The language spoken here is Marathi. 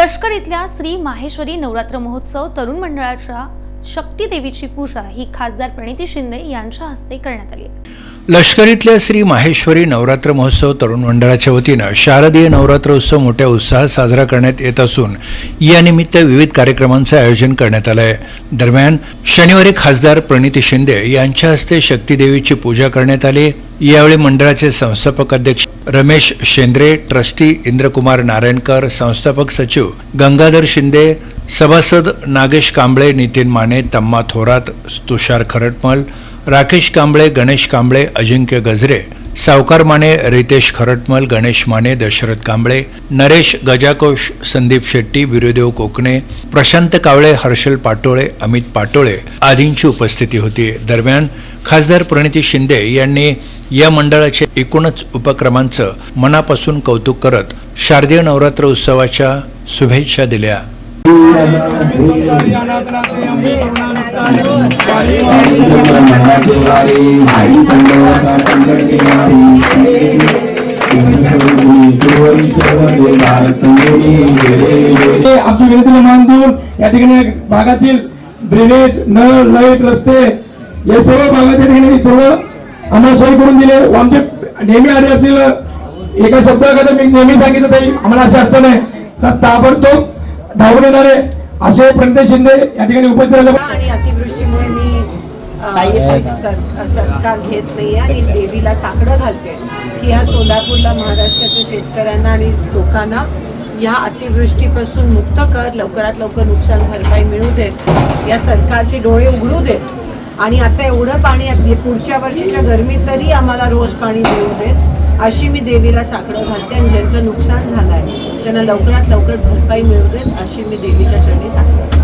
लष्कर इथल्या श्री माहेश्वरी नवरात्र महोत्सव तरुण मंडळाच्या शक्ती देवीची पूजा ही खासदार प्रणिती शिंदे यांच्या हस्ते करण्यात आली. लष्करीतल्या श्री माहेश्वरी नवरात्र महोत्सव तरुण मंडळाच्या वतीनं शारदीय नवरात्र उत्सव मोठ्या उत्साहात साजरा करण्यात येत असून यानिमित्त विविध कार्यक्रमांचं आयोजन करण्यात आलं आहे दरम्यान शनिवारी खासदार प्रणिती शिंदे यांच्या हस्ते शक्तीदेवीची पूजा करण्यात आली. यावेळी मंडळाचे संस्थापक अध्यक्ष रमेश शेंद्रे ट्रस्टी इंद्रकुमार नारायणकर संस्थापक सचिव गंगाधर शिंदे सभासद नागेश कांबळे नितीन माने तम्मा थोरात तुषार खरटमल राकेश कांबळे गणेश कांबळे अजिंक्य गजरे सावकार माने रितेश खरटमल गणेश माने दशरथ कांबळे नरेश गजाकोश संदीप शेट्टी बिरुदेव कोकणे प्रशांत कावळे हर्षल पाटोळे अमित पाटोळे आदींची उपस्थिती होती. दरम्यान खासदार प्रणिती शिंदे यांनी या मंडळाचे एकूणच उपक्रमांचं मनापासून कौतुक करत शारदीय नवरात्र उत्सवाच्या शुभेच्छा दिल्या. आमची विनंतीला मान देऊन या ठिकाणी भागातील ड्रेनेज नळ लाइट रस्ते या सर्व भागात या ठिकाणी सर्व आम्हाला सोय करून दिले. आमचे नेहमी आले असलेलं एका शब्दाकरता मी नेहमी सांगितलं ताई आम्हाला अशी अडचण आहे. तर ताबडतोब धावून येणारे असे प्रणित शिंदे या ठिकाणी उपस्थित राहिले. आणि अतिवृष्टीमुळे मी सरकार घेत नाही आणि देवीला साकडं घालते. की ह्या सोलापूरला महाराष्ट्राच्या शेतकऱ्यांना आणि लोकांना ह्या अतिवृष्टीपासून मुक्त कर लवकरात लवकर नुकसान भरपाई मिळू देत या सरकारचे डोळे उघडू देत. आणि आता एवढं पाणी आहे, पुढच्या वर्षीच्या गरमीत तरी आम्हाला रोज पाणी देऊ देत. अशी मी देवीला साकडं घालते आणि ज्यांचं नुकसान झालं आहे त्यांना लवकरात लवकर भरपाई मिळू देत अशी मी देवीच्या चरणी साकडं